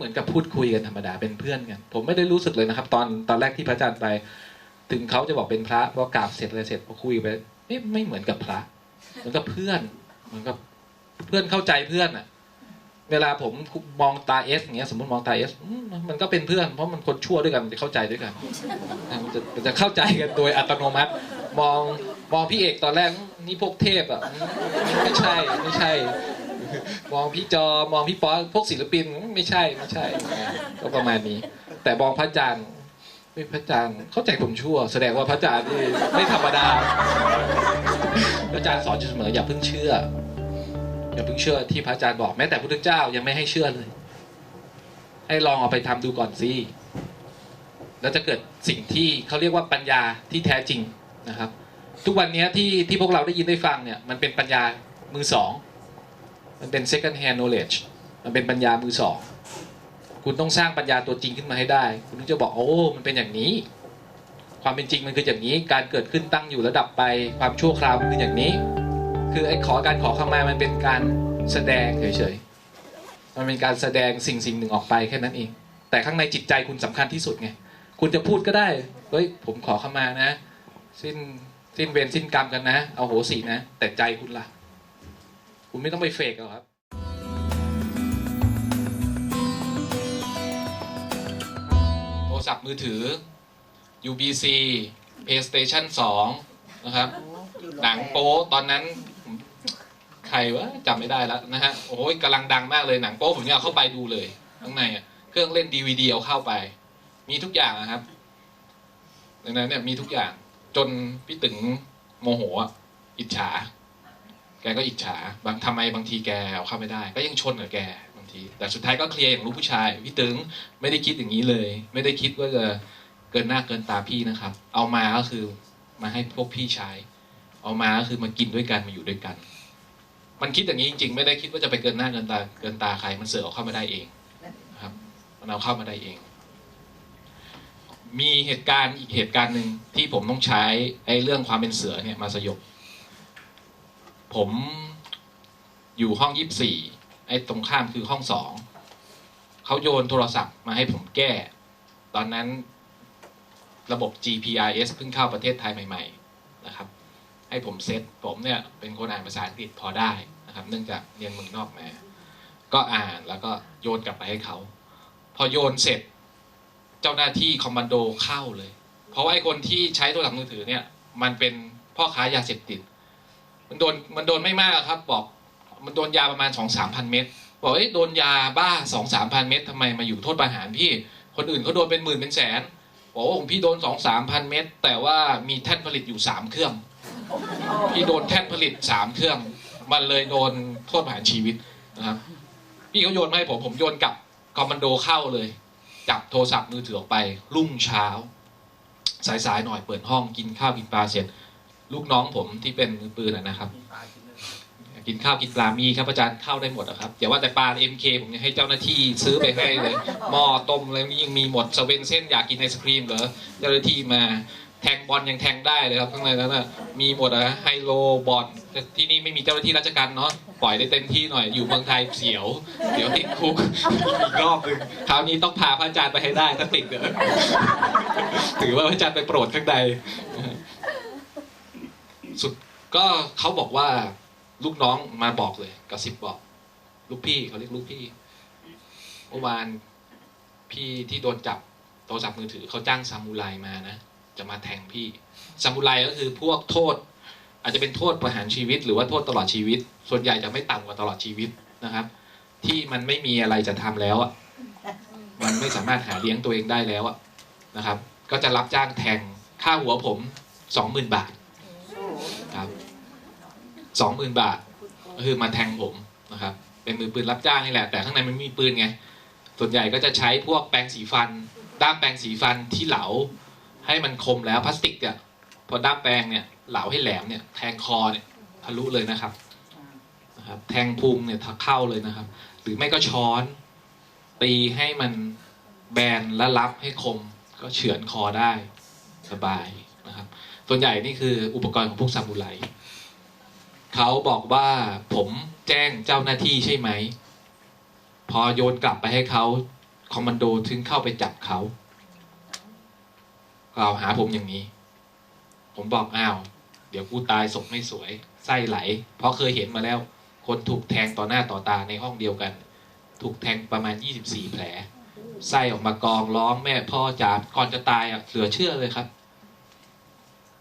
เหมือนกับพูดคุยกันธรรมดาเป็นเพื่อนกัน ผมไม่ได้รู้สึกเลยนะครับ ตอนตอนแรกที่พระอาจารย์ไป ถึงเขาจะบอกเป็นพระพอกราบเสร็จอะไรเสร็จพอคุยไปเอ๊ะไม่เหมือนกับพระ เหมือนกับเพื่อน เหมือนกับเพื่อนเข้าใจเพื่อนอะเวลาผมมองตาเอสอย่างเงี้ยสมมติมองตาเอสมันก็เป็นเพื่อน เพราะมันคนชั่วด้วยกันมันจะเข้าใจด้วยกันมันจะมันจะเข้าใจกันโดยอัตโนมัติ มองมองพี่เอกตอนแรกนี่พวกเทพอะไม่ใช่ไม่ใช่ มองพี่จอมองพี่ป๊อพวกศิลปินไม่ใช่ไม่ใช่ก็ประมาณนี้ แต่มองพระอาจารย์ไม่พระอาจารย์เข้าใจผมชั่ว แสดงว่าพระอาจารย์นี่ไม่ธรรมดาพระอาจารย์สอนอยู่เสมออย่าเพิ่งเชื่อ อย่าเพิ่งเชื่อที่พระอาจารย์บอกแม้แต่พระพุทธเจ้ายังไม่ให้เชื่อเลย ให้ลองเอาไปทำดูก่อนสิแล้วจะเกิดสิ่งที่เขาเรียกว่าปัญญาที่แท้จริงนะครับ ทุกวันนี้ที่ที่พวกเราได้ยินได้ฟังเนี่ยมันเป็นปัญญามือสอง มันเป็น second hand knowledge มันเป็นปัญญามือสอง คุณต้องสร้างปัญญาตัวจริงขึ้นมาให้ได้ คุณถึงจะบอกโอ้ มันเป็นอย่างนี้ ความเป็นจริงมันคืออย่างนี้ การเกิดขึ้นตั้งอยู่ระดับไป ความชั่วคราวมันคืออย่างนี้ คือไอ้ขอการขอเข้ามามันเป็นการแสดงเฉยๆ มันเป็นการแสดงสิ่งสิ่งหนึ่งออกไปแค่นั้นเอง แต่ข้างในจิตใจคุณสำคัญที่สุดไง คุณจะพูดก็ได้ เฮ้ย ผมขอเข้ามานะ สิ้นสิ้นเวรสิ้นกรรมกันนะ เอาโหสีนะ แต่ใจคุณล่ะ คุณไม่ต้องไปเฟกหรอกครับ โทรศัพท์มือถือ UBC PlayStation 2 นะครับ หนังโป๊ตอนนั้นผมใครวะจำไม่ได้แล้วนะฮะ โอ้ยกำลังดังมากเลยหนังโป๊ผมเนี่ยเอาเข้าไปดูเลยข้างในอะเครื่องเล่น DVD เอาเข้าไป มีทุกอย่างนะครับดังนั้นเนี่ยมีทุกอย่างจนพี่ตึงโมโหอะอิจฉา แกก็อิจฉาบางทำไมบางทีแกเอาเข้าไม่ได้ ก็ยังชนกับแกบางที แต่สุดท้ายก็เคลียร์อย่างลูกผู้ชายพี่ตึงไม่ได้คิดอย่างนี้เลย ไม่ได้คิดว่าจะเกินหน้าเกินตาพี่นะครับ เอามาก็คือมาให้พวกพี่ใช้ เอามาก็คือมากินด้วยกันมาอยู่ด้วยกัน มันคิดอย่างนี้จริง ๆ ไม่ได้คิดว่าจะไปเกินหน้าเกินตาเกินตาใครมันเสือกเอาเข้ามาได้เองครับ มันเอาเข้ามาได้เอง มีเหตุการณ์อีกเหตุการณ์หนึ่งที่ผมต้องใช้ไอ้เรื่องความเป็นเสือเนี่ยมาสยบ ผมอยู่ห้องยี่สี่ไอ้ตรงข้ามคือห้องสองเขาโยนโทรศัพท์มาให้ผมแก้ ตอนนั้นระบบ GPRS เพิ่งเข้าประเทศไทยใหม่ ๆ นะครับ ให้ผมเซตผมเนี่ยเป็นคนอ่านภาษาอังกฤษพอได้นะครับ เนื่องจากเรียนเมืองนอกมา ก็อ่านแล้วก็โยนกลับไปให้เขา พอโยนเสร็จเจ้าหน้าที่คอมมานโดเข้าเลย เพราะว่าไอ้คนที่ใช้โทรศัพท์มือถือเนี่ย มันเป็นพ่อค้ายาเสพติด มันโดนมันโดนไม่มากครับ บอก มันโดนยาประมาณสองสามพันเม็ดบอกเอ้ยโดนยาบ้าสองสามพันเม็ดทำไมมาอยู่โทษประหารพี่ คนอื่นเขาโดนเป็นหมื่นเป็นแสนบอกว่าของพี่โดนสองสามพันเม็ดแต่ว่ามีแท่นผลิตอยู่สามเครื่อง พี่โดนแท่นผลิตสามเครื่อง มันเลยโดนโทษประหารชีวิตนะครับพี่เขาโยนมาให้ผมผมโยนกลับคอมมานโดเข้าเลยจับโทรศัพท์มือถือออกไปรุ่งเช้า สายๆหน่อยเปิดห้องกินข้าวกินปลาเสร็จ ลูกน้องผมที่เป็นมือปืนนะครับ กินข้าวกินปลามีครับอาจารย์เข้าได้หมดอะครับอย่าว่าแต่ปลาเอ็มเคผมยังให้เจ้าหน้าที่ซื้อไปให้เลยหม้อต้มอะไรนี่ยังมีหมดสเวนเส้นอยากกินไอศครีมเหรอเจ้าหน้าที่มาแทงบอลยังแทงได้เลยครับข้างในนั้นน่ะมีหมดอะไฮโลบอลที่นี่ไม่มีเจ้าหน้าที่ราชการเนาะปล่อยได้เต็มที่หน่อยอยู่เมืองไทยเสียว เดี๋ยวติดคุกอีกรอบหนึ่งคราวนี้ต้องพาพระอาจารย์ไปให้ได้ถ้าติดเนอะถือว่าพระอาจารย์ไปโปรดข้างใน สุดก็เขาบอกว่าลูกน้องมาบอกเลยกระซิบบอก ลูกพี่เขาเรียกลูกพี่เมื่อวานพี่ที่โดนจับโทรศัพท์มือถือเขาจ้างซามูไรมานะจะมาแทงพี่ซามูไรก็คือพวกโทษ อาจจะเป็นโทษประหารชีวิต หรือว่าโทษตลอดชีวิต ส่วนใหญ่จะไม่ต่ำกว่าตลอดชีวิตนะครับ ที่มันไม่มีอะไรจะทำแล้วอะมันไม่สามารถหาเลี้ยงตัวเองได้แล้วอะนะครับ ก็จะรับจ้างแทงค่าหัวผมสองหมื่นบาท สองหมื่นบาท ก็คือมาแทงผมนะครับ เป็นมือปืนรับจ้างนี่แหละ แต่ข้างในมันไม่มีปืนไง ส่วนใหญ่ก็จะใช้พวกแปรงสีฟัน ด้ามแปรงสีฟันที่เหลา ให้มันคมแล้วพลาสติกอะพอด้ามแปรงเนี่ยเหลาให้แหลมเนี่ยแทงคอเนี่ยทะลุเลยนะครับนะครับ แทงพุงเนี่ยทักเข้าเลยนะครับ หรือไม่ก็ช้อน ตีให้มันแบนและรับให้คม ก็เฉือนคอได้สบายนะครับ ส่วนใหญ่นี่คืออุปกรณ์ของพวกซามูไร เขาบอกว่าผมแจ้งเจ้าหน้าที่ใช่ไหม พอโยนกลับไปให้เขาคอมมานโดถึงเข้าไปจับเขากล่าวหาผมอย่างนี้ ผมบอกอ้าว เดี๋ยวกูตายศพไม่สวย ไส้ไหล เพราะเคยเห็นมาแล้ว คนถูกแทงต่อหน้าต่อตาในห้องเดียวกัน ถูกแทงประมาณ 24 แผล ไส้ออกมากองร้องแม่พ่อจ๋าก่อนจะตายอะเหลือเชื่อเลยครับ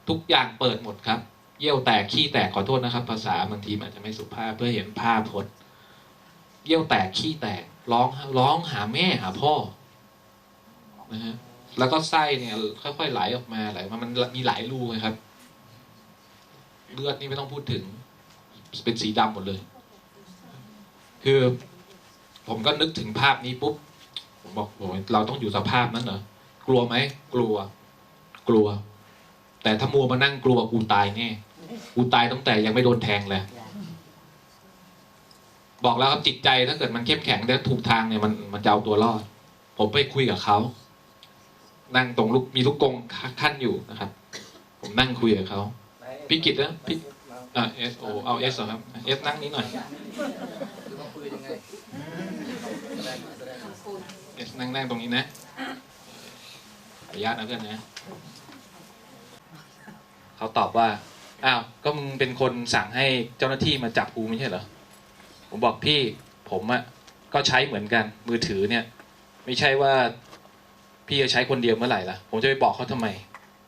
ทุกอย่างเปิดหมดครับ เยี่ยวแตกขี้แตกขอโทษนะครับ ภาษาบางทีมันอาจจะไม่สุภาพเพื่อเห็นภาพพจน์เยี่ยวแตกขี้แตกร้องร้องหาแม่หาพ่อนะฮะแล้วก็ไส้เนี่ย ค่อยๆไหลออกมาไหลมามันมีหลายรูครับ เลือดนี่ไม่ต้องพูดถึง เป็นสีดำหมดเลย คือ ผมก็นึกถึงภาพนี้ปุ๊บผมบอกโอ้ยเราต้องอยู่สภาพนั้นเหรอกลัวไหมกลัว กลัว แต่ถ้ามัวมานั่งกลัวกูตายแน่ กูตายตั้งแต่ยังไม่โดนแทงเลย บอกแล้วครับจิตใจถ้าเกิดมันเข้มแข็งแต่ถูกทางเนี่ยมันมันจะเอาตัวรอด ผมไปคุยกับเขา นั่งตรงลูกมีลูกกงขั้นอยู่นะครับ ผมนั่งคุยกับเขาพี่กิตนะพี่อ่าเอสโอเอาเอสเหรอครับเอสนั่งนี้หน่อยเอสนั่งนั่งตรงนี้นะขออนุญาตนะเพื่อนนะ เขาตอบว่า อ้าวก็มึงเป็นคนสั่งให้เจ้าหน้าที่มาจับกูไม่ใช่เหรอผมบอกพี่ผมอะก็ใช้เหมือนกันมือถือเนี่ย ไม่ใช่ว่าพี่จะใช้คนเดียวเมื่อไหร่ล่ะ ผมจะไปบอกเขาทำไม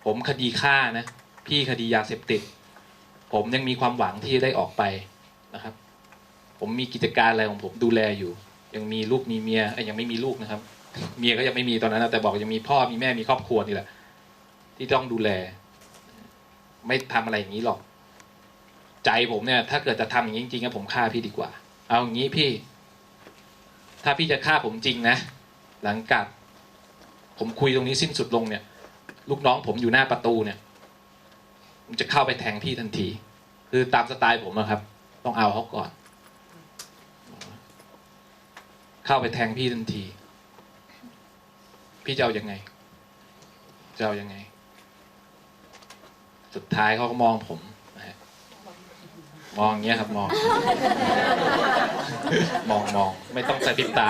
ผมคดีฆ่านะพี่คดียาเสพติด ผมยังมีความหวังที่จะได้ออกไปนะครับ ผมมีกิจการอะไรของผมดูแลอยู่ ยังมีลูกมีเมียเอ้ยยังไม่มีลูกนะครับ เมียก็ยังไม่มีตอนนั้นนะแต่บอกยังมีพ่อมีแม่มีครอบครัวนี่แหละ ที่ต้องดูแล ไม่ทำอะไรอย่างนี้หรอก ใจผมเนี่ย ถ้าเกิดจะทำอย่างนี้จริงๆอะผมฆ่าพี่ดีกว่า เอาอย่างนี้พี่ ถ้าพี่จะฆ่าผมจริงนะหลังจากผมคุยตรงนี้สิ้นสุดลงเนี่ย ลูกน้องผมอยู่หน้าประตูเนี่ยผมจะเข้าไปแทงพี่ทันที คือตามสไตล์ผมนะครับ ต้องเอาเขาก่อน เข้าไปแทงพี่ทันที พี่จะเอายังไงจะเอายังไง สุดท้ายเขาก็มองผมมองเงี้ยครับมอง มองมองไม่ต้องกระพริบตา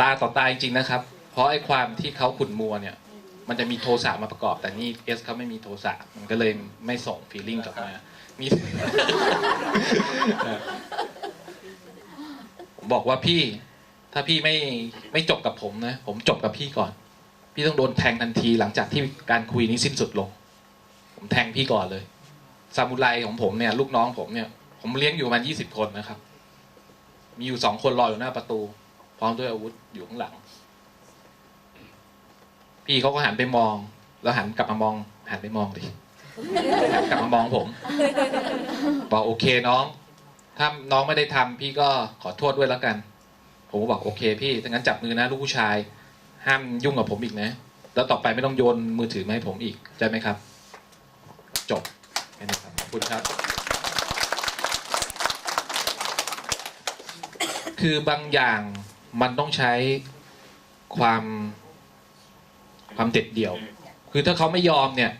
ตาต่อตาจริงๆนะครับ เพราะไอ้ความที่เขาขุ่นมัวเนี่ย มันจะมีโทสะมาประกอบ แต่นี่เอสเขาไม่มีโทสะมันก็เลยไม่ส่งฟีลลิ่งกลับมามีผมบอกว่าพี่ ถ้าพี่ไม่ไม่จบกับผมนะ ผมจบกับพี่ก่อน พี่ต้องโดนแทงทันทีหลังจากที่การคุยนี้สิ้นสุดลง ผมแทงพี่ก่อนเลยซามูไรของผมเนี่ย ลูกน้องผมเนี่ย ผมเลี้ยงอยู่ประมาณยี่สิบคนนะครับ มีอยู่สองคนรออยู่หน้าประตู พร้อมด้วยอาวุธอยู่ข้างหลัง พี่เขาก็หันไปมอง แล้วหันกลับมามอง หันไปมองดิกลับมามองผมบอกโอเคน้อง ถ้าน้องไม่ได้ทำพี่ก็ขอโทษด้วยแล้วกัน ผมก็บอกโอเค พี่ถ้างั้นจับมือนะลูกผู้ชาย ห้ามยุ่งกับผมอีกนะ แล้วต่อไปไม่ต้องโยนมือถือมาให้ผมอีกใช่ไหมครับ จบแค่นี้ครับขอบคุณครับ คือบางอย่างมันต้องใช้ความความเด็ดเดี่ยว คือถ้าเขาไม่ยอมเนี่ย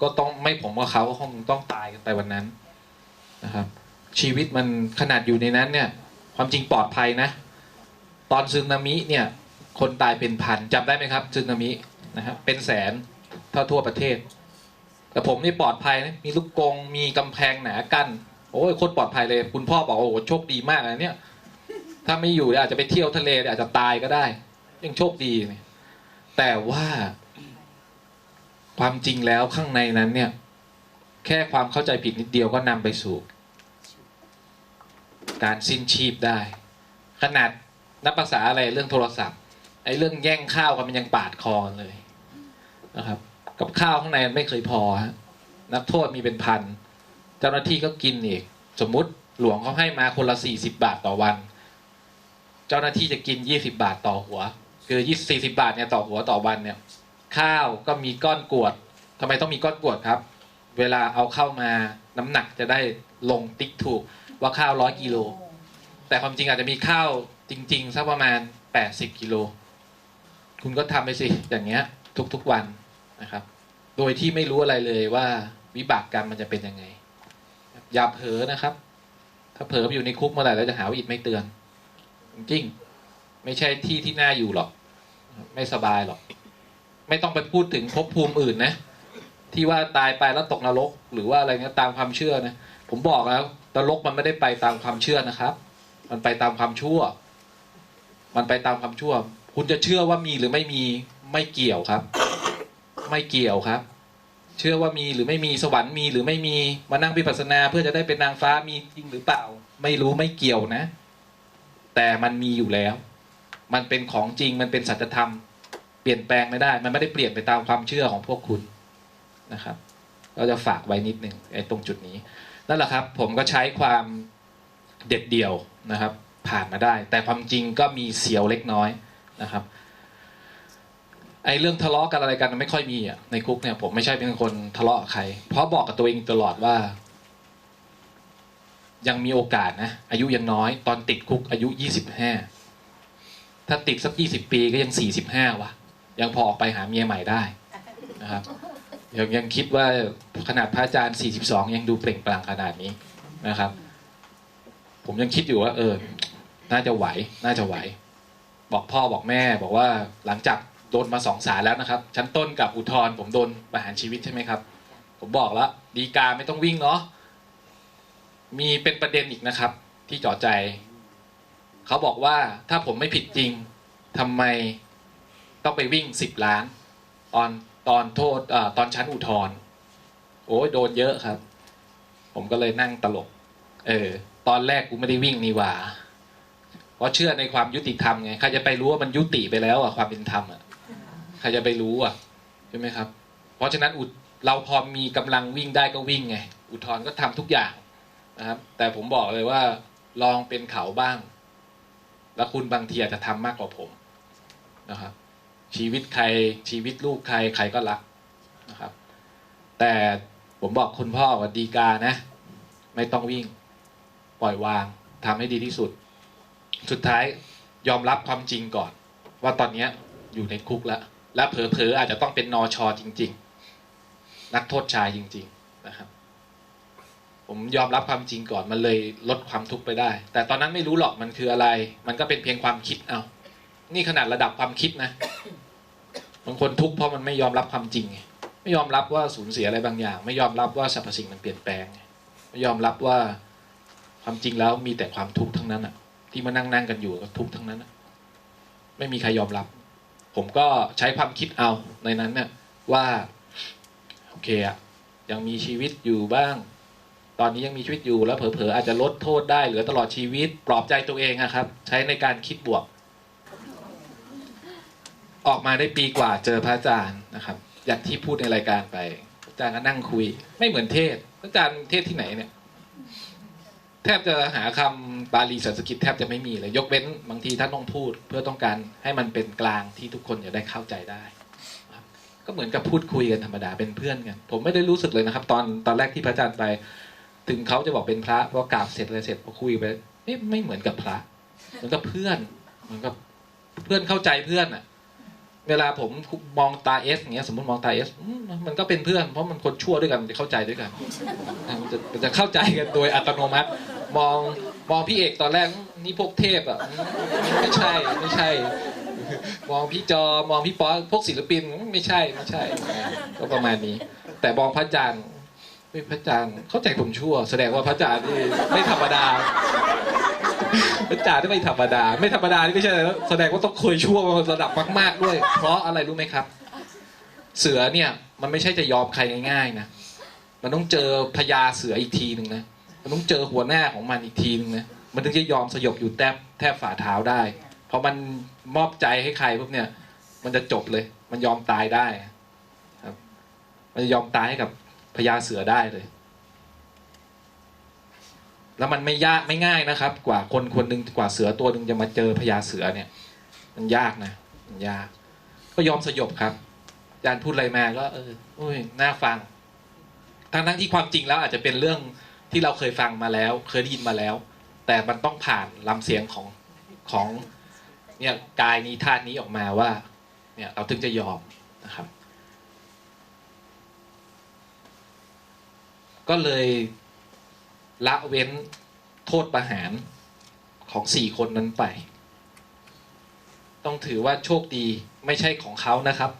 ก็ต้องไม่ผมกับเขาก็คงต้องตายกันไปวันนั้นนะครับ ชีวิตมันขนาดอยู่ในนั้นเนี่ย ความจริงปลอดภัยนะ ตอนซึนามิเนี่ย คนตายเป็นพันจำได้ไหมครับซึนามินะครับเป็นแสนทั่วทั่วประเทศ แต่ผมนี่ปลอดภัยนะมีลูกกงมีกำแพงหนากั้นโอ้ยโคตรปลอดภัยเลย คุณพ่อบอกโอ้โหโชคดีมากนะเนี่ย ถ้าไม่อยู่อาจจะไปเที่ยวทะเลอาจจะตายก็ได้ ยังโชคดีแต่ว่าความจริงแล้วข้างในนั้นเนี่ย แค่ความเข้าใจผิดนิดเดียวก็นำไปสู่การสิ้นชีพได้ ขนาดนับภาษาอะไรเรื่องโทรศัพท์ ไอ้เรื่องแย่งข้าวกันมันยังปาดคอเลยนะครับ กับข้าวข้างในมันไม่เคยพอฮะนักโทษมีเป็นพัน เจ้าหน้าที่ก็กินอีก สมมุติหลวงเขาให้มาคนละสี่สิบาทต่อวัน เจ้าหน้าที่จะกินยี่สิบาทต่อหัว คือยี่สี่สิบาทเนี่ยต่อหัวต่อวันเนี่ย ข้าวก็มีก้อนกรวดทำไมต้องมีก้อนกรวดครับ เวลาเอาเข้ามาน้ำหนักจะได้ลงติ๊กถูกว่าข้าวร้อยกิโลแต่ความจริงอาจจะมีข้าวจริง ๆสักประมาณแปดสิบกิโล คุณก็ทำไปสิอย่างเงี้ย ทุกๆวันนะครับ โดยที่ไม่รู้อะไรเลยว่าวิบากกรรมมันจะเป็นยังไง อย่าเผลอนะครับ ถ้าเผลออยู่ในคุกเมื่อไหร่แล้วจะหาว่าอิดไม่เตือน จริงไม่ใช่ที่ที่น่าอยู่หรอก ไม่สบายหรอก ไม่ต้องไปพูดถึงภพภูมิอื่นนะ ที่ว่าตายไปแล้วตกนรก หรือว่าอะไรเงี้ยตามความเชื่อนะผมบอกแล้วนรกมันไม่ได้ไปตามความเชื่อนะครับ มันไปตามความชั่ว มันไปตามความชั่ว คุณจะเชื่อว่ามีหรือไม่มีไม่เกี่ยวครับ ไม่เกี่ยวครับ เชื่อว่ามีหรือไม่มีสวรรค์มีหรือไม่มีมานั่งวิปัสสนา เพื่อจะได้เป็นนางฟ้ามีจริงหรือเปล่า ไม่รู้ไม่เกี่ยวนะ แต่มันมีอยู่แล้ว มันเป็นของจริงมันเป็นสัจธรรม เปลี่ยนแปลงไม่ได้ มันไม่ได้เปลี่ยนไปตามความเชื่อของพวกคุณนะครับก็จะฝากไว้นิดหนึ่งไอ้ตรงจุดนี้นั่นแหละครับ ผมก็ใช้ความเด็ดเดี่ยวนะครับ ผ่านมาได้ แต่ความจริงก็มีเสียวเล็กน้อย นะครับไอ้เรื่องทะเลาะกันอะไรกันไม่ค่อยมีอะในคุกเนี่ยผมไม่ใช่เป็นคนทะเลาะใคร เพราะบอกกับตัวเองตลอดว่า ยังมีโอกาสนะอายุยังน้อย ตอนติดคุกอายุยี่สิบห้าถ้าติดสักยี่สิบปีก็ยังสี่สิบห้าวะยังพอออกไปหาเมียใหม่ได้นะครับยังยังคิดว่าขนาดพระอาจารย์42ยังดูเปล่งปลั่งขนาดนี้นะครับ ผมยังคิดอยู่ว่า เออ น่าจะไหว น่าจะไหว บอกพ่อบอกแม่ บอกว่าหลังจากโดนมาสองศาลแล้วนะครับ ชั้นต้นกับอุทธรณ์ผมโดนประหารชีวิตใช่ไหมครับ ผมบอกแล้วดีกาไม่ต้องวิ่งเนาะมีเป็นประเด็นอีกนะครับ ที่จ่อใจเขาบอกว่าถ้าผมไม่ผิดจริงทำไมต้องไปวิ่งสิบล้าน ตอนตอนโทษอาตอนชั้นอุทธรณ์โอ้ยโดนเยอะครับ ผมก็เลยนั่งตลก เออ ตอนแรกกูไม่ได้วิ่งนี่หว่า เพราะเชื่อในความยุติธรรมไงใครจะไปรู้ว่ามันยุติไปแล้วอะความเป็นธรรมอะใครจะไปรู้อะใช่ไหมครับ เพราะฉะนั้นอุดเราพอมีกำลังวิ่งได้ก็วิ่งไงอุทธรณ์ก็ทำทุกอย่างนะครับ แต่ผมบอกเลยว่าลองเป็นเขาบ้าง แล้วคุณบางทีอาจจะทำมากกว่าผมนะครับ ชีวิตใครชีวิตลูกใครใครก็รักนะครับ แต่ผมบอกคุณพ่อว่าดีกานะ ไม่ต้องวิ่ง ปล่อยวางทำให้ดีที่สุด สุดท้ายยอมรับความจริงก่อน ว่าตอนนี้อยู่ในคุกแล้ว และเผลอๆอาจจะต้องเป็นนอชอจริง ๆ นักโทษชายจริง ๆนะครับ ผมยอมรับความจริงก่อนมันเลยลดความทุกข์ไปได้ แต่ตอนนั้นไม่รู้หรอกมันคืออะไร มันก็เป็นเพียงความคิดเอานี่ขนาดระดับความคิดนะบางคนทุกข์เพราะมันไม่ยอมรับความจริง ไม่ยอมรับว่าสูญเสียอะไรบางอย่าง ไม่ยอมรับว่าสรรพสิ่งมันเปลี่ยนแปลงไงไม่ยอมรับว่าความจริงแล้วมีแต่ความทุกข์ทั้งนั้นอะ ที่มานั่งนั่งกันอยู่ก็ทุกทั้งนั้นไม่มีใครยอมรับ ผมก็ใช้ความคิดเอาในนั้นเนี่ยว่าโอเคอะยังมีชีวิตอยู่บ้าง ตอนนี้ยังมีชีวิตอยู่แล้วเผลอๆอาจจะลดโทษได้เหลือตลอดชีวิตปลอบใจตัวเองอะครับ ใช้ในการคิดบวก ออกมาได้ปีกว่าเจอพระอาจารย์นะครับ อย่างที่พูดในรายการไปอาจารย์ก็นั่งคุย ไม่เหมือนเทศอาจารย์เทศที่ไหนเนี่ย แทบจะหาคำบาลีสันสกฤตแทบจะไม่มีเลย ยกเว้นบางทีท่านต้องพูดเพื่อต้องการให้มันเป็นกลางที่ทุกคนจะได้เข้าใจได้ ก็เหมือนกับพูดคุยกันธรรมดาเป็นเพื่อนกัน ผมไม่ได้รู้สึกเลยนะครับ ตอนตอนแรกที่พระอาจารย์ไป ถึงเขาจะบอกเป็นพระพอกราบเสร็จอะไรเสร็จพอคุยไปเอ๊ะไม่เหมือนกับพระเหมือนกับเพื่อนเหมือนกับเพื่อนเข้าใจเพื่อนอะเวลาผมมองตาเอสอย่างเงี้ยสมมติมองตาเอสมันก็เป็นเพื่อน เพราะมันคนชั่วด้วยกันมันจะเข้าใจด้วยกัน มันจะมันจะเข้าใจกันโดยอัตโนมัติ มองมองพี่เอกตอนแรกนี่พวกเทพอะไม่ใช่ไม่ใช่ มองพี่จอมองพี่ป๊อพวกศิลปินไม่ใช่ไม่ใช่ ก็ประมาณนี้ แต่มองพระอาจารย์เฮ้ยพระอาจารย์เข้าใจผมชั่ว แสดงว่าพระอาจารย์นี่ไม่ธรรมดาพระอาจารย์ที่ไม่ธรรมดา ไม่ธรรมดานี่ไม่ใช่แล้วแสดงว่าต้องเคยชั่วมาระดับมาก ๆด้วย เพราะอะไรรู้ไหมครับ เสือเนี่ยมันไม่ใช่จะยอมใครง่ายๆนะมันต้องเจอพญาเสืออีกทีหนึ่งนะ มันต้องเจอหัวหน้าของมันอีกทีหนึ่งนะมันถึงจะยอมสยบอยู่แทบแทบฝ่าเท้าได้พอมันมอบใจให้ใครปุ๊บเนี่ย มันจะจบเลย มันยอมตายได้ครับ มันจะยอมตายให้กับพญาเสือได้เลย แล้วมันไม่ยากไม่ง่ายนะครับ กว่าคนคนหนึ่งกว่าเสือตัวหนึ่งจะมาเจอพญาเสือเนี่ย มันยากนะมันยาก ก็ยอมสยบครับอาจารย์พูดอะไรมาก็เออโอ้ยน่าฟังทั้งทั้งที่ความจริงแล้วอาจจะเป็นเรื่อง ที่เราเคยฟังมาแล้ว เคยได้ยินมาแล้ว แต่มันต้องผ่านลำเสียงของของเนี่ยกายนี้ธาตุนี้ออกมาว่าเนี่ยเราถึงจะยอมนะครับ ก็เลยละเว้นโทษประหารของสี่คนนั้นไป ต้องถือว่าโชคดีไม่ใช่ของเขานะครับ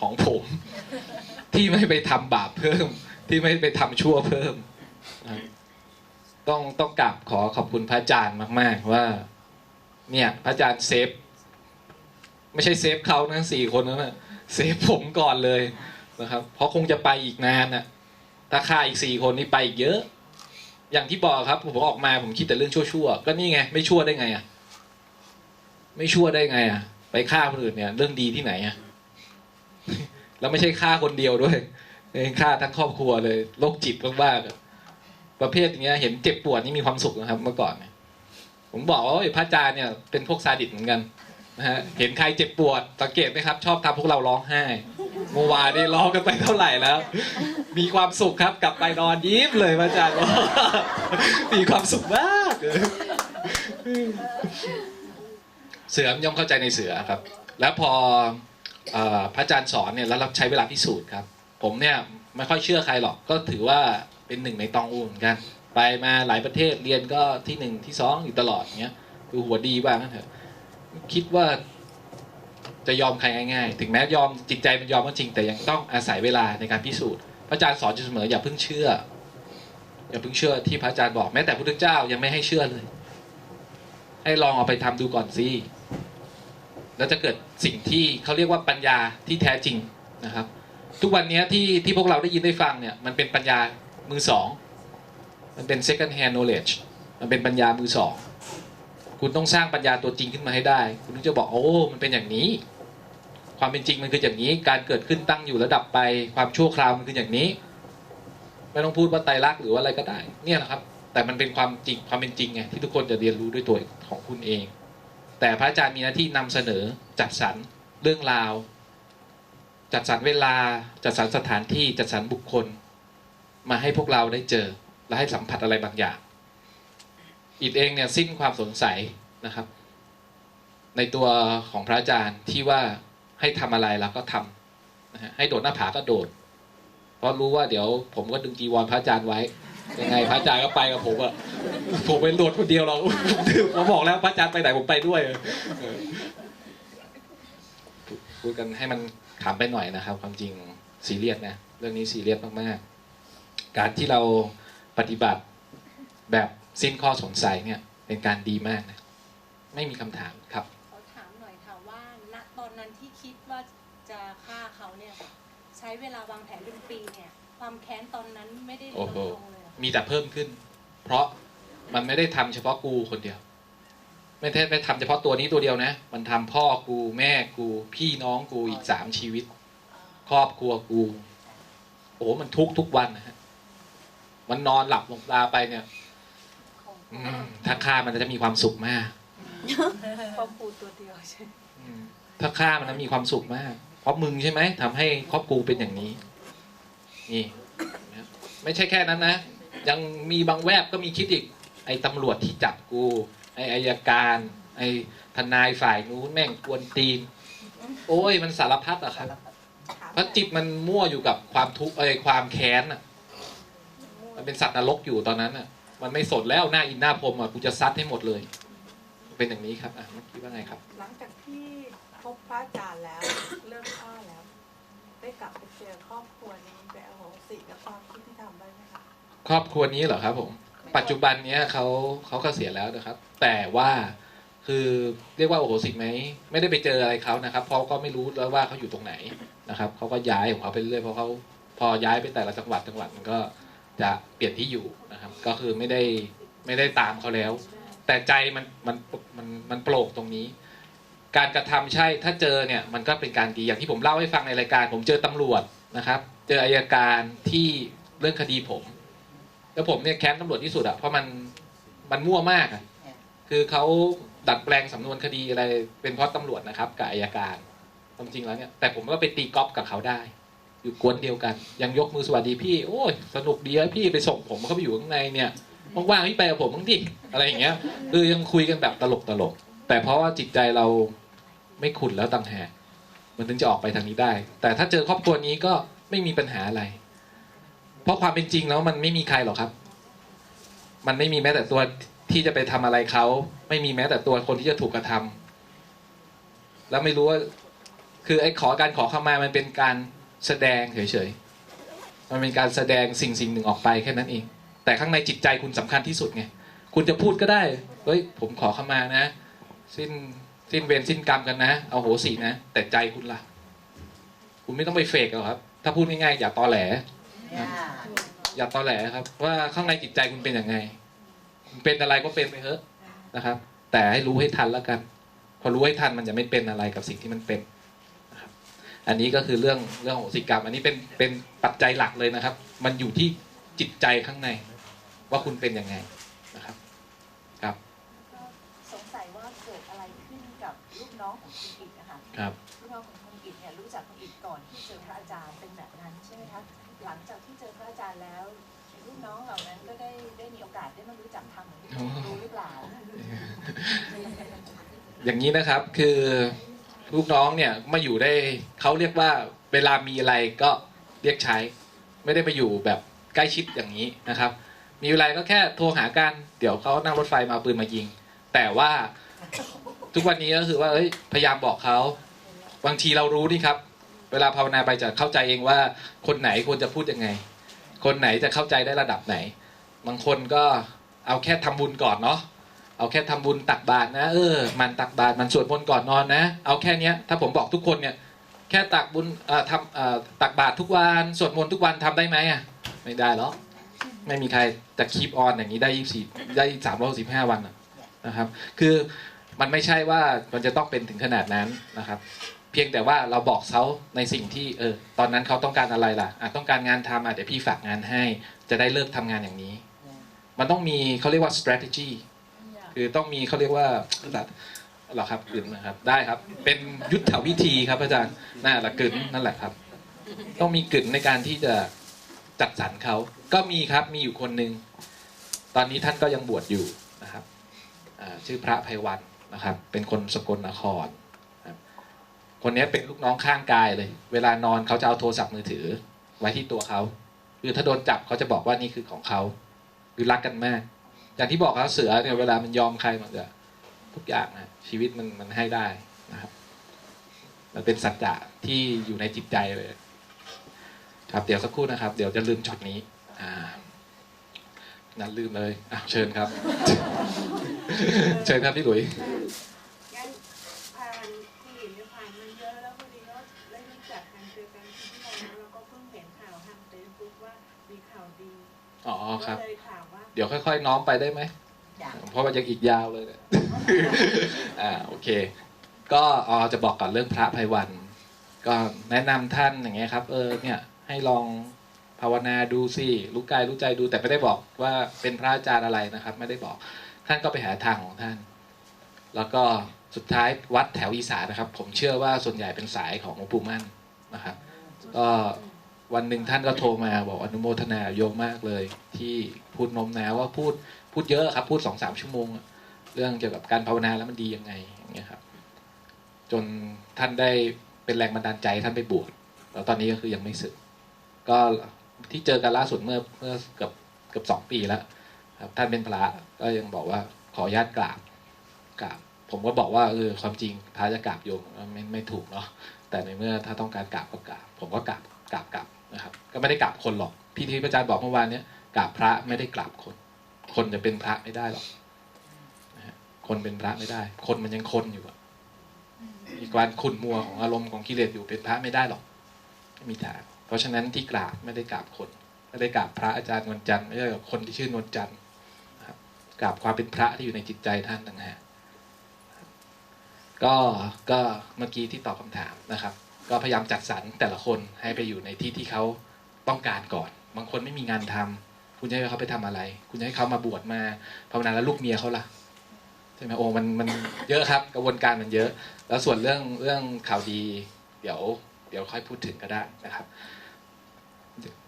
ของผม ที่ไม่ไปทำบาปเพิ่ม ที่ไม่ไปทำชั่วเพิ่ม ต้องต้องกราบขอขอบคุณพระอาจารย์มาก ๆ ว่า เนี่ย พระอาจารย์เซฟ ไม่ใช่เซฟเขานะสี่คนนั้นนะเซฟผมก่อนเลยนะครับ เพราะคงจะไปอีกนานน่ะถ้าฆ่าอีกสี่คนนี่ไปอีกเยอะ อย่างที่บอกครับ ผมออกมาผมคิดแต่เรื่องชั่วๆก็นี่ไง ไม่ชั่วได้ไงอะไม่ชั่วได้ไง อะ ไปฆ่าคนอื่นเนี่ย เรื่องดีที่ไหนอะแล้วไม่ใช่ฆ่าคนเดียวด้วยเองฆ่าทั้งครอบครัวเลยโรคจิตมากๆ ประเภทอย่างเงี้ยเห็นเจ็บปวดนี่มีความสุขนะครับ เมื่อก่อนเนี่ยผมบอกว่าพระอาจารย์เนี่ยเป็นพวกซาดิสเหมือนกันนะฮะเห็นใครเจ็บปวดสังเกตไหมครับ ชอบทำพวกเราร้องไห้เมื่อวานนี่ร้องกันไปเท่าไหร่แล้ว มีความสุขครับกลับไปนอนยิ้มเลยพระอาจารย์มีความสุขมากเลยเสือมย่อมเข้าใจในเสือครับ แล้วพอพ่อพระอาจารย์สอนเนี่ยแล้วเราใช้เวลาพิสูจน์ครับ ผมเนี่ยไม่ค่อยเชื่อใครหรอกก็ถือว่า เป็นหนึ่งในตองอูเหมือนกัน ไปมาหลายประเทศเรียนก็ที่หนึ่งที่สองอยู่ตลอดเงี้ยคือหัวดีบ้างนเถอะคิดว่าจะยอมใครง่ายๆ ถึงแม้ยอมจิตใจมันยอมก็จริง แต่ยังต้องอาศัยเวลาในการพิสูจน์ พระอาจารย์สอนอยู่เสมออย่าเพิ่งเชื่อ อย่าเพิ่งเชื่อที่พระอาจารย์บอกแม้แต่พระพุทธเจ้ายังไม่ให้เชื่อเลย ให้ลองเอาไปทำดูก่อนสิแล้วจะเกิดสิ่งที่เขาเรียกว่าปัญญาที่แท้จริงนะครับ ทุกวันนี้ที่ที่พวกเราได้ยินได้ฟังเนี่ยมันเป็นปัญญา มือสองมันเป็น second hand knowledge มันเป็นปัญญามือสองคุณต้องสร้างปัญญาตัวจริงขึ้นมาให้ได้ คุณถึงจะบอกโอ้มันเป็นอย่างนี้ ความเป็นจริงมันคืออย่างนี้ การเกิดขึ้นตั้งอยู่ระดับไป ความชั่วคราวมันคืออย่างนี้ ไม่ต้องพูดว่าไตรลักษณ์หรือว่าอะไรก็ได้ เนี่ยแหละครับ แต่มันเป็นความจริงความเป็นจริงไงที่ทุกคนจะเรียนรู้ด้วยตัวของคุณเอง แต่พระอาจารย์มีหน้าที่นำเสนอจัดสรรเรื่องราว จัดสรรเวลา จัดสรรสถานที่จัดสรรบุคคล มาให้พวกเราได้เจอ และให้สัมผัสอะไรบางอย่าง อิดเองเนี่ยสิ้นความสงสัยนะครับ ในตัวของพระอาจารย์ที่ว่าให้ทำอะไรแล้วก็ทำนะฮะให้โดดหน้าผาก็โดด เพราะรู้ว่าเดี๋ยวผมก็ดึงจีวรพระอาจารย์ไว้ยังไงพระอาจารย์ก็ไปกับผมอะผมเป็นโดดคนเดียวเราผมบอกแล้วพระอาจารย์ไปไหนผมไปด้วยพูดกันให้มันขำไปหน่อยนะครับ ความจริงซีเรียสนะ เรื่องนี้ซีเรียสมากๆ การที่เราปฏิบัติแบบสิ้นข้อสงสัยเนี่ยเป็นการดีมากนะไม่มีคำถามครับขอถามหน่อยค่ะว่าณตอนนั้นที่คิดว่าจะฆ่าเขาเนี่ยใช้เวลาวางแผนเป็นปีเนี่ยความแค้นตอนนั้นไม่ได้ลโอ้ดโหลงเลยเหรอมีแต่เพิ่มขึ้น เพราะมันไม่ได้ทำเฉพาะกูคนเดียว ไม่ได้ไม่ทำเฉพาะตัวนี้ตัวเดียวนะ มันทำพ่อกูแม่กู พี่น้องกูอีกสามชีวิต ครอบครัวกู โอ้โหมันทุกข์ทุกวันนะฮะ มันนอนหลับลงตาไปเนี่ยอืมถ้าฆ่ามันจะมีความสุขมากครอบครัวตัวเดียวใช่ไหมอืมถ้าฆ่ามันนะมีความสุขมาก เพราะมึงใช่ไหมทำให้ครอบครัวเป็นอย่างนี้ นี่นะไม่ใช่แค่นั้นนะ ยังมีบางแวบก็มีคิดอีก ไอ้ตำรวจที่จับกู ไอ้อายการ ไอ้ทนายฝ่ายนู้นแม่งกวนตีน โอ้ยมันสารพัดอะครับ เพราะจิตมันมั่วอยู่กับความทุกข์ไอ้ยความแค้นอะ มันเป็นสัตว์นรกอยู่ตอนนั้นอะมันไม่สดแล้วหน้าอินหน้าพรมอะกูจะซัดให้หมดเลย เป็นอย่างนี้ครับอะเมื่อกี้ว่าไงครับ หลังจากที่พบพระอาจารย์แล้ว เริ่มฆ่าแล้ว ได้กลับไปเจอครอบครัวนี้ไปอโหสิกับความคิดที่ทำได้ไหมคะครอบครัวนี้เหรอครับผม ปัจจุบันเนี้ยเขาเขาเกษียณแล้วนะครับ แต่ว่าคือเรียกว่าโอโหสิไหมไม่ได้ไปเจออะไรเขานะครับเพราะก็ไม่รู้แล้วว่าเขาอยู่ตรงไหนนะครับเขาก็ย้ายของเขาไปเรื่อยเพราะเขาพอย้ายไปแต่ละจังหวัดจังหวัดมันก็ จะเปลี่ยนที่อยู่นะครับ ก็คือไม่ได้ไม่ได้ตามเขาแล้ว แต่ใจมันมันมันมันโปร่งตรงนี้ การกระทำใช่ถ้าเจอเนี่ยมันก็เป็นการดีอย่างที่ผมเล่าให้ฟังในรายการ ผมเจอตำรวจนะครับ เจออายการที่เรื่องคดีผม แล้วผมเนี่ยแค้นตำรวจที่สุดอะเพราะมันมันมั่วมากอะคือเขาดัดแปลงสำนวนคดีอะไรเป็นเพราะตำรวจนะครับ กับอายการความจริงแล้วเนี่ยแต่ผมก็ไปตีกอล์ฟกับเขาได้ อยู่กวนเดียวกัน ยังยกมือสวัสดีพี่ โอ้ยสนุกดีอะพี่ไปส่งผมเข้าไปอยู่ข้างในเนี่ยว่างๆพี่ไปกับผมบ้างดิอะไรอย่างเงี้ยคือยังคุยกันแบบตลกตลกๆแต่เพราะว่าจิตใจเราไม่ขุนแล้วต่างหากมันถึงจะออกไปทางนี้ได้ แต่ถ้าเจอครอบครัวนี้ก็ไม่มีปัญหาอะไร เพราะความเป็นจริงแล้วมันไม่มีใครหรอกครับ มันไม่มีแม้แต่ตัวที่จะไปทำอะไรเขาไม่มีแม้แต่ตัวคนที่จะถูกกระทำแล้วไม่รู้ว่า คือไอ้ขอการขอเข้ามามันเป็นการ แสดงเฉยๆ มันเป็นการแสดงสิ่งสิ่งหนึ่งออกไปแค่นั้นเอง แต่ข้างในจิตใจคุณสำคัญที่สุดไง คุณจะพูดก็ได้ เฮ้ยผมขอเข้ามานะ สิ้นสิ้นเวรสิ้นกรรมกันนะ เอาโหสินะ แต่ใจคุณล่ะ คุณไม่ต้องไปเฟกหรอกครับ ถ้าพูดง่ายๆอย่าตอแหล อย่าตอแหลครับ ว่าข้างในจิตใจคุณเป็นยังไง คุณเป็นอะไรก็เป็นไปเถอะนะครับ แต่ให้รู้ให้ทันแล้วกัน พอรู้ให้ทันมันจะไม่เป็นอะไรกับสิ่งที่มันเป็นนะครับ อันนี้ก็คือเรื่องเรื่องของสิกรรม อันนี้เป็นเป็นปัจจัยหลักเลยนะครับ มันอยู่ที่จิตใจข้างใน ว่าคุณเป็นยังไงนะครับ ครับก็สงสัยว่าเกิดอะไรขึ้นกับลูกน้องของคุณอิฐนะคะครับลูกน้องของคุณอิฐเนี่ยรู้จักคุณอิฐก่อนที่เจอพระอาจารย์เป็นแบบนั้นใช่ไหมคะหลังจากที่เจอพระอาจารย์แล้วลูกน้องเหล่านั้นก็ได้ได้มีโอกาสได้มารู้จักธรรมเหมือนที่คุณรู้หรือเปล่า อย่างนี้นะครับคือ ลูกน้องเนี่ยมาอยู่ได้เขาเรียกว่าเวลามีอะไรก็เรียกใช้ ไม่ได้มาอยู่แบบใกล้ชิดอย่างนี้นะครับ มีอะไรก็แค่โทรหากันเดี๋ยวเขานั่งรถไฟมาปืนมายิง แต่ว่าทุกวันนี้ก็คือว่าเอ้ยพยายามบอกเขาบางทีเรารู้นี่ครับ เวลาภาวนาไปจะเข้าใจเองว่า คนไหนควรจะพูดยังไง คนไหนจะเข้าใจได้ระดับไหน บางคนก็เอาแค่ทำบุญก่อนเนาะ เอาแค่ทำบุญตักบาตรนะเออมันตักบาตรมันสวดมนต์ก่อนนอนนะ เอาแค่เนี้ยถ้าผมบอกทุกคนเนี่ยแค่ตักบุญเอ่อทำเอ่อตักบาตรทุกวันสวดมนต์ทุกวันทำได้ไหมอะไม่ได้หรอกไม่มีใครจะคีปออนอย่างนี้ได้ยี่สี่ได้สามร้อยสิบห้าวันนะครับ คือมันไม่ใช่ว่ามันจะต้องเป็นถึงขนาดนั้นนะครับ เพียงแต่ว่าเราบอกเขาในสิ่งที่เออตอนนั้นเขาต้องการอะไรล่ะอะต้องการงานทำอะเดี๋ยวพี่ฝากงานให้ จะได้เลิกทำงานอย่างนี้ มันต้องมีเขาเรียกว่า strategy คือต้องมีเขาเรียกว่าหรอครับกึ่นนะครับ ได้ครับ เป็นยุทธวิธีครับอาจารย์น่าละกึ่นนั่นแหละครับ ต้องมีกึ่นในการที่จะจัดสรรเขาก็มีครับมีอยู่คนหนึ่งตอนนี้ท่านก็ยังบวชอยู่นะครับชื่อพระไพวันนะครับ เป็นคนสกลนครครับคนนี้เป็นลูกน้องข้างกายเลย เวลานอนเขาจะเอาโทรศัพท์มือถือ ไว้ที่ตัวเขาคือถ้าโดนจับเขาจะบอกว่านี่คือของเขาคือรักกันมาก อย่างที่บอกครับเสือเนี่ยเวลามันยอมใครมันจะทุกอย่างนะชีวิตมันมันให้ได้นะครับ มันเป็นสัจจะที่อยู่ในจิตใจเลย ครับเดี๋ยวสักครู่นะครับ เดี๋ยวจะลืมช็อตนี้ อ่านั่นลืมเลยอะเชิญครับ เชิญครับพี่หลุยงั้นผ่านคุณหลินเนี่ยผ่านมันเยอะแล้วพอดีก็ได้รู้จักกันเจอกันที่ที่แล้วแล้วก็เพิ่งเห็นข่าวทางเฟซบุ๊กว่ามีข่าวดีอ๋อครับก็เลยถามว่า เดี๋ยวค่อยๆน้อมไปได้ไหมอยากเพราะว่ายังอีกยาวเลยเนี่ยอ่าโอเค ก็อ๋อจะบอกก่อนเรื่องพระภัยวัน ก็แนะนำท่านอย่างเงี้ยครับ เออเนี่ยให้ลองภาวนาดูสิรู้กายรู้ใจดู แต่ไม่ได้บอกว่าเป็นพระอาจารย์อะไรนะครับ ไม่ได้บอก ท่านก็ไปหาทางของท่าน แล้วก็สุดท้ายวัดแถวอีสานนะครับ ผมเชื่อว่าส่วนใหญ่เป็นสายของหลวงปู่มั่นนะครับ ก็ วันหนึ่งท่านก็โทรมาบอกอนุโมทนาโยมมากเลย ที่พูดนมน้าวว่าพูดพูดเยอะครับ พูดสองสามชั่วโมง เรื่องเกี่ยวกับการภาวนาแล้วมันดียังไงอย่างเงี้ยครับ จนท่านได้เป็นแรงบันดาลใจท่านไปบวชแล้วตอนนี้ก็คือยังไม่สึก ก็ที่เจอกันล่าสุดเมื่อเมื่อเกือบเกือบสองปีแล้วครับ ท่านเป็นพระก็ยังบอกว่าขออนุญาตกราบกราบผมก็บอกว่าเออความจริงพระจะกราบโยมไม่ไม่ถูกเนาะแต่ในเมื่อถ้าต้องการกราบก็กราบผมก็กราบกราบกราบ นะครับก็ไม่ได้กราบคนหรอกพี่ที่พระอาจารย์บอกเมื่อวานเนี้ยกราบพระไม่ได้กราบคน คนจะเป็นพระไม่ได้หรอกคนเป็นพระไม่ได้ คนมันยังคนอยู่อะมีการขุ่นมัวของอารมณ์ของกิเลสอยู่เป็นพระไม่ได้หรอกไม่มีทางเพราะฉะนั้นที่กราบไม่ได้กราบคนไม่ได้กราบพระอาจารย์นวลจันทร์ไม่ใช่กับคนที่ชื่อนวลจันทร์นะครับกราบความเป็นพระที่อยู่ในจิตใจท่านต่างหากก็ก็เมื่อกี้ที่ตอบคำถามนะครับ ก็พยายามจัดสรรแต่ละคนให้ไปอยู่ในที่ที่เขาต้องการก่อน บางคนไม่มีงานทำคุณจะให้เขาไปทำอะไร คุณจะให้เขามาบวชมาภาวนาแล้วลูกเมียเขาล่ะใช่ไหมโอ้มันมันเยอะครับกระบวนการมันเยอะ แล้วส่วนเรื่องเรื่องข่าวดี เดี๋ยว เดี๋ยวค่อยพูดถึงก็ได้นะครับ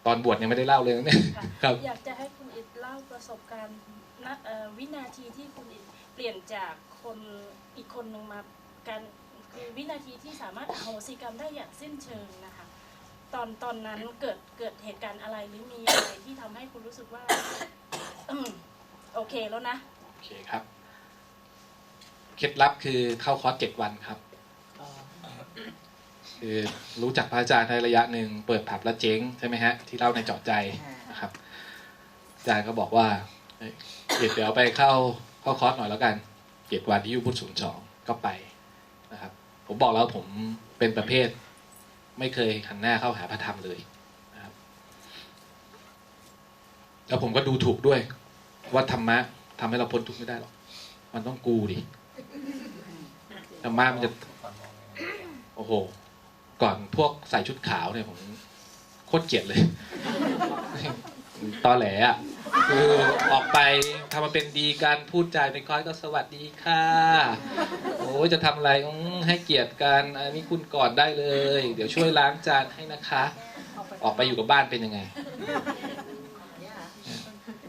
ตอนบวชยังไม่ได้เล่าเลยนะเนี่ยครับอยากจะให้คุณอิดเล่าประสบการณ์ณเอ่อวินาทีที่คุณอิดเปลี่ยนจากคนอีกคนหนึ่งมาการ คือวินาทีที่สามารถอโหสิกรรมได้อย่างสิ้นเชิงนะคะ ตอนตอนนั้นเกิดเกิดเหตุการณ์อะไรหรือมีอะไรที่ทำให้คุณรู้สึกว่าอืมโอเคแล้วนะโอเคครับเคล็ดลับคือเข้าคอร์สเจ็ดวันครับคือรู้จักพระอาจารย์ในระยะหนึ่งเปิดผับแล้วเจ๊งใช่ไหมฮะที่เล่าในเจาะใจนะครับอาจารย์ก็บอกว่าเอ้ยเกียรติเดี๋ยวไปเข้าเข้าคอร์สหน่อยแล้วกันเกียรติวันที่อยูพุทธศูนย์สองก็ไปนะครับ ผมบอกแล้วผมเป็นประเภท ไม่เคยหันหน้าเข้าหาพระธรรมเลยนะครับแล้วผมก็ดูถูกด้วย ว่าธรรมะทำให้เราพ้นทุกข์ไม่ได้หรอกมันต้องกูดิธรรมะมันจะโอ้โห ก่อนพวกใส่ชุดขาวเนี่ยผมโคตรเกลียดเลย ตอแหลอะ คือออกไปทำมาเป็นดีกันพูดจาในคอยก็สวัสดีค่ะ โอ้ยจะทำอะไรอืมให้เกียรติกันอันนี้คุณก่อนได้เลย เดี๋ยวช่วยล้างจานให้นะคะ ออกไปอยู่กับบ้านเป็นยังไง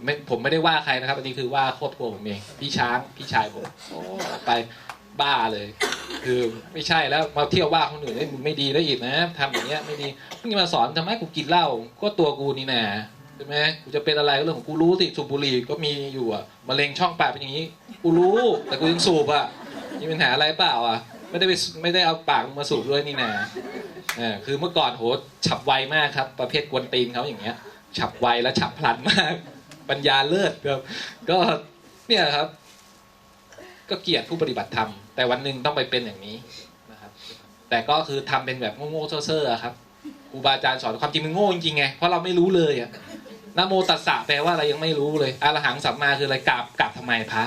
ไม่ผมไม่ได้ว่าใครนะครับ อันนี้คือว่าครอบครัวผมเอง พี่ช้างพี่ชายผมโอ้ออกไปบ้าเลย คือไม่ใช่แล้วมาเที่ยวว่าคนอื่นเอ้ยมึงไม่ดีแล้วอีกนะทำอย่างเงี้ยไม่ดีมึงจะมาสอนทำไมกูกินเหล้าก็ตัวกูนี่นะ ใช่ไหมกูจะเป็นอะไรก็เรื่องของกูรู้สิสูบบุหรี่ก็มีอยู่อะมะเร็งช่องปากเป็นอย่างนี้ กูรู้ แต่กูยังสูบอะมีปัญหาอะไรเปล่าอะไม่ได้ไปไม่ได้เอาปากมาสูบด้วยนี่นะเออคือเมื่อก่อนโหฉับไวมากครับ ประเภทกวนตีนเขาอย่างเงี้ย ฉับไวและฉับพลันมาก ปัญญาเลิศครับ ก็เนี่ยครับ ก็เกลียดผู้ปฏิบัติธรรมแต่วันหนึ่งต้องไปเป็นอย่างนี้นะครับ แต่ก็คือทำเป็นแบบโง่ๆเซ่อๆอะครับครูบาอาจารย์สอนความจริงมันโง่จริงไงเพราะเราไม่รู้เลยอะ นโมตัสสะแปลว่าอะไรยังไม่รู้เลยอรหังสัมมาคืออะไรกราบกราบทำไมพระ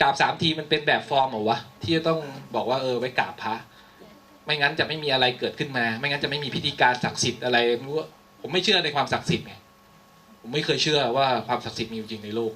กราบสามทีมันเป็นแบบฟอร์มเหรอวะที่จะต้องบอกว่าเออไว้กราบพระไม่งั้นจะไม่มีอะไรเกิดขึ้นมา ไม่งั้นจะไม่มีพิธีการศักดิ์สิทธิ์อะไรไม่รู้ว่าผมไม่เชื่อในความศักดิ์สิทธิ์ไงผมไม่เคยเชื่อว่าความศักดิ์สิทธิ์มีอยู่จริงในโลก